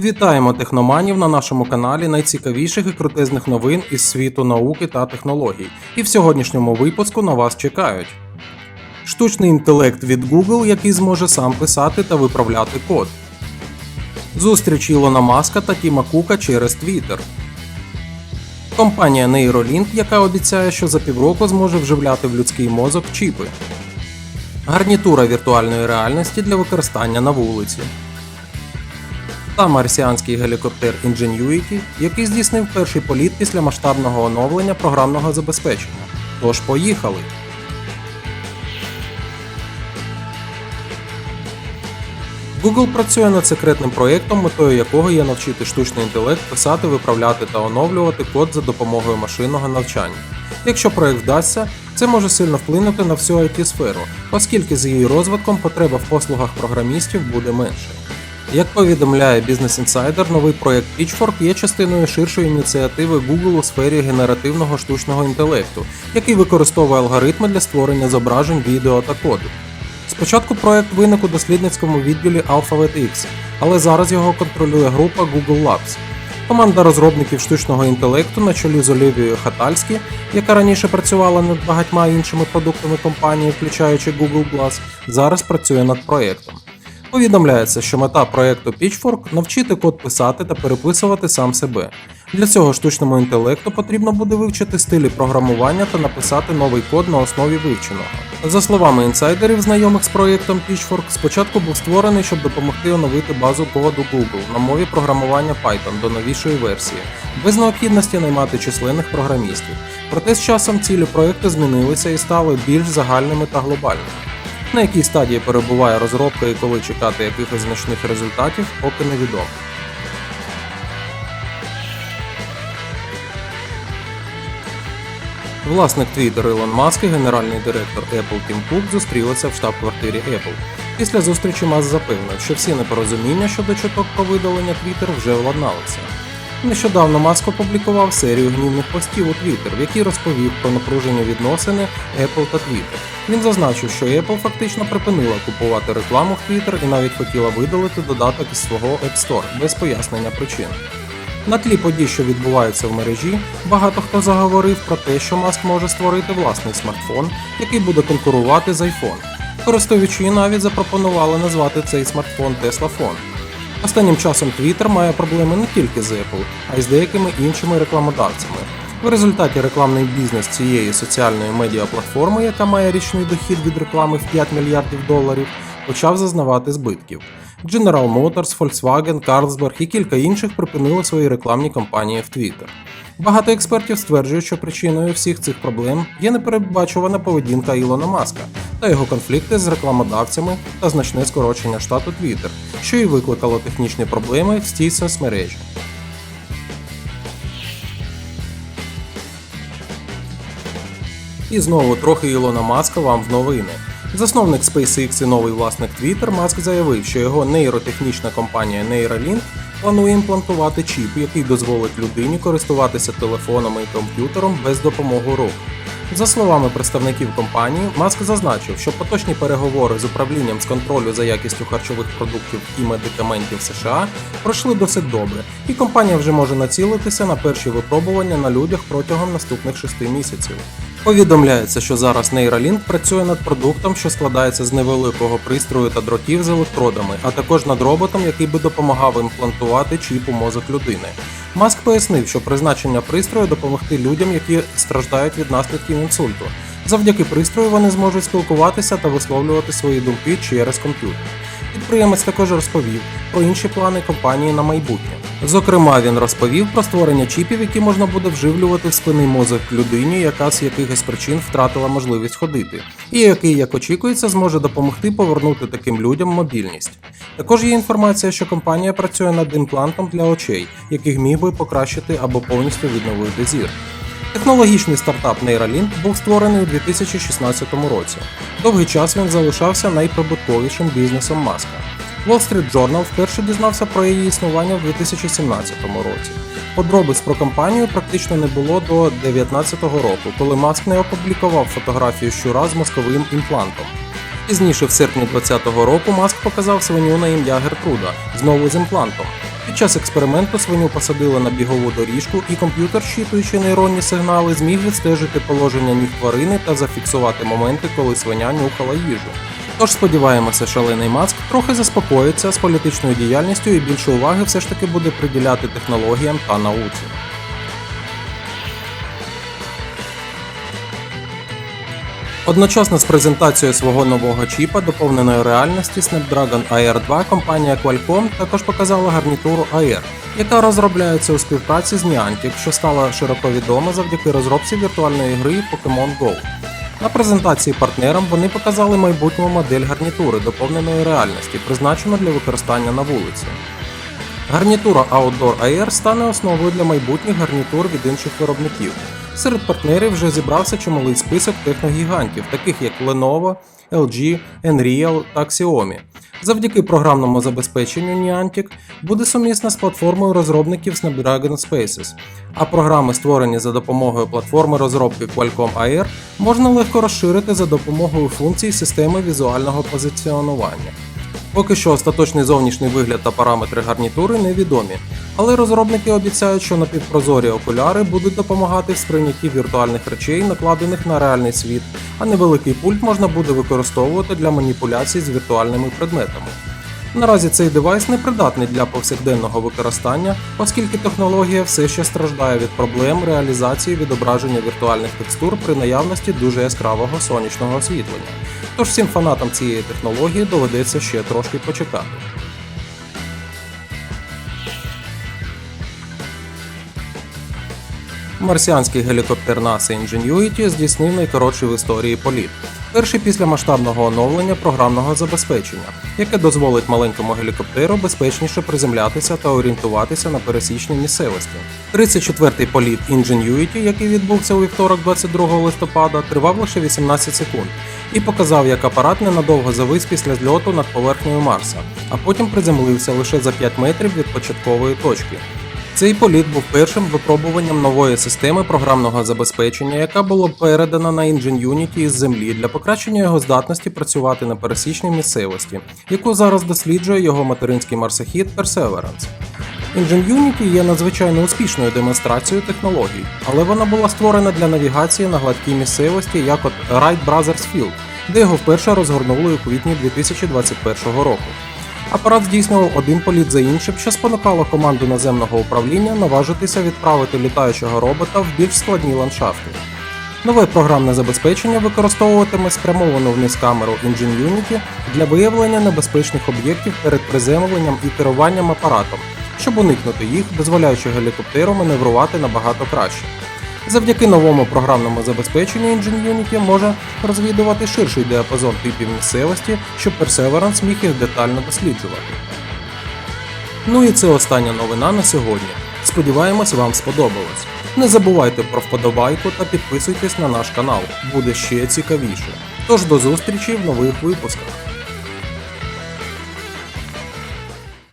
Вітаємо техноманів на нашому каналі найцікавіших і крутезних новин із світу науки та технологій. І в сьогоднішньому випуску на вас чекають. Штучний інтелект від Google, який зможе сам писати та виправляти код. Зустріч Ілона Маска та Тіма Кука через Twitter. Компанія Neuralink, яка обіцяє, що за півроку зможе вживляти в людський мозок чіпи. Гарнітура віртуальної реальності для використання на вулиці. Та марсіанський гелікоптер Ingenuity, який здійснив перший політ після масштабного оновлення програмного забезпечення. Тож поїхали! Google працює над секретним проєктом, метою якого є навчити штучний інтелект писати, виправляти та оновлювати код за допомогою машинного навчання. Якщо проєкт вдасться, це може сильно вплинути на всю it сферу, оскільки з її розвитком потреба в послугах програмістів буде менше. Як повідомляє Business Insider, новий проєкт Pitchfork є частиною ширшої ініціативи Google у сфері генеративного штучного інтелекту, який використовує алгоритми для створення зображень, відео та коду. Спочатку проект виник у дослідницькому відділі Alphabet X, але зараз його контролює група Google Labs. Команда розробників штучного інтелекту на чолі з Олівією Хатальські, яка раніше працювала над багатьма іншими продуктами компанії, включаючи Google Glass, зараз працює над проєктом. Повідомляється, що мета проєкту Pitchfork навчити код писати та переписувати сам себе. Для цього штучному інтелекту потрібно буде вивчити стилі програмування та написати новий код на основі вивченого. За словами інсайдерів, знайомих з проєктом Pitchfork, спочатку був створений, щоб допомогти оновити базу коду Google на мові програмування Python до новішої версії, без необхідності наймати численних програмістів. Проте з часом цілі проєкту змінилися і стали більш загальними та глобальними. На якій стадії перебуває розробка і коли чекати якихось значних результатів, поки невідомо. Власник Twitter Ілон Маск і генеральний директор Apple Тім Кук зустрілися в штаб-квартирі Apple. Після зустрічі Маск запевнив, що всі непорозуміння щодо чуток про видалення Twitter вже владналися. Нещодавно Маск опублікував серію гнівних постів у Twitter, в якій розповів про напружені відносини Apple та Twitter. Він зазначив, що Apple фактично припинила купувати рекламу в Twitter і навіть хотіла видалити додаток із свого App Store без пояснення причин. На тлі подій, що відбуваються в мережі, багато хто заговорив про те, що Маск може створити власний смартфон, який буде конкурувати з iPhone. Користувачі навіть запропонували назвати цей смартфон Tesla Phone. Останнім часом Twitter має проблеми не тільки з Apple, а й з деякими іншими рекламодавцями. В результаті рекламний бізнес цієї соціальної медіаплатформи, яка має річний дохід від реклами в 5 мільярдів доларів, почав зазнавати збитків. General Motors, Volkswagen, Carlsberg і кілька інших припинили свої рекламні кампанії в Twitter. Багато експертів стверджують, що причиною всіх цих проблем є непередбачувана поведінка Ілона Маска та його конфлікти з рекламодавцями та значне скорочення штату Twitter, що і викликало технічні проблеми в цій соцмережі. І знову трохи Ілона Маска вам в новини. Засновник SpaceX і новий власник Twitter Маск заявив, що його нейротехнічна компанія Neuralink планує імплантувати чіп, який дозволить людині користуватися телефонами і комп'ютером без допомоги рук. За словами представників компанії, Маск зазначив, що поточні переговори з управлінням з контролю за якістю харчових продуктів і медикаментів США пройшли досить добре, і компанія вже може націлитися на перші випробування на людях протягом наступних шести місяців. Повідомляється, що зараз Neuralink працює над продуктом, що складається з невеликого пристрою та дротів з електродами, а також над роботом, який би допомагав імплантувати чіп у мозок людини. Маск пояснив, що призначення пристрою допомогти людям, які страждають від наслідків інсульту. Завдяки пристрою вони зможуть спілкуватися та висловлювати свої думки через комп'ютер. Підприємець також розповів про інші плани компанії на майбутнє. Зокрема, він розповів про створення чіпів, які можна буде вживлювати в спинний мозок людині, яка з якихось причин втратила можливість ходити, і який, як очікується, зможе допомогти повернути таким людям мобільність. Також є інформація, що компанія працює над імплантом для очей, який міг би покращити або повністю відновити зір. Технологічний стартап Neuralink був створений у 2016 році. Довгий час він залишався найприбутковішим бізнесом Маска. Wall Street Journal вперше дізнався про її існування в 2017 році. Подробиць про компанію практично не було до 2019 року, коли Маск не опублікував фотографію щура з мозковим імплантом. Пізніше, в серпні 2020 року, Маск показав свиню на ім'я Гертруда, знову з імплантом. Під час експерименту свиню посадили на бігову доріжку, і комп'ютер, щитуючи нейронні сигнали, зміг відстежити положення ніг тварини та зафіксувати моменти, коли свиня нюхала їжу. Тож сподіваємося, шалений маск трохи заспокоїться з політичною діяльністю і більше уваги все ж таки буде приділяти технологіям та науці. Одночасно з презентацією свого нового чіпа доповненої реальності Snapdragon AR 2 компанія Qualcomm також показала гарнітуру AR, яка розробляється у співпраці з Niantic, що стала широко відома завдяки розробці віртуальної гри Pokemon Go. На презентації партнерам вони показали майбутню модель гарнітури доповненої реальності, призначену для використання на вулиці. Гарнітура Outdoor Air стане основою для майбутніх гарнітур від інших виробників. Серед партнерів вже зібрався чималий список техногігантів, таких як Lenovo, LG, Nreal та Xiaomi. Завдяки програмному забезпеченню Niantic буде сумісна з платформою розробників Snapdragon Spaces, а програми, створені за допомогою платформи розробки Qualcomm AR, можна легко розширити за допомогою функцій системи візуального позиціонування. Поки що остаточний зовнішній вигляд та параметри гарнітури невідомі, але розробники обіцяють, що напівпрозорі окуляри будуть допомагати в сприйнятті віртуальних речей, накладених на реальний світ, а невеликий пульт можна буде використовувати для маніпуляцій з віртуальними предметами. Наразі цей девайс не придатний для повсякденного використання, оскільки технологія все ще страждає від проблем реалізації відображення віртуальних текстур при наявності дуже яскравого сонячного освітлення. Тож всім фанатам цієї технології доведеться ще трошки почекати. Марсіанський гелікоптер NASA Ingenuity здійснив найкоротший в історії політ. Перший після масштабного оновлення програмного забезпечення, яке дозволить маленькому гелікоптеру безпечніше приземлятися та орієнтуватися на пересічній місцевості. 34-й політ Ingenuity, який відбувся у вівторок 22 листопада, тривав лише 18 секунд і показав, як апарат ненадовго завис після зльоту над поверхнею Марса, а потім приземлився лише за 5 метрів від початкової точки. Цей політ був першим випробуванням нової системи програмного забезпечення, яка була передана на Ingenuity із землі для покращення його здатності працювати на пересічній місцевості, яку зараз досліджує його материнський марсохід Perseverance. Ingenuity є надзвичайно успішною демонстрацією технологій, але вона була створена для навігації на гладкій місцевості, як от Wright Brothers Field, де його вперше розгорнули у квітні 2021 року. Апарат здійснював один політ за іншим, що спонукало команду наземного управління наважитися відправити літаючого робота в більш складні ландшафти. Нове програмне забезпечення використовуватиме спрямовану вниз камеру Ingenuity для виявлення небезпечних об'єктів перед приземленням і керуванням апаратом, щоб уникнути їх, дозволяючи гелікоптеру маневрувати набагато краще. Завдяки новому програмному забезпеченню Ingenuity може розвідувати ширший діапазон типів місцевості, щоб Perseverance міг їх детально досліджувати. Ну і це остання новина на сьогодні. Сподіваємось, вам сподобалось. Не забувайте про вподобайку та підписуйтесь на наш канал, буде ще цікавіше. Тож до зустрічі в нових випусках.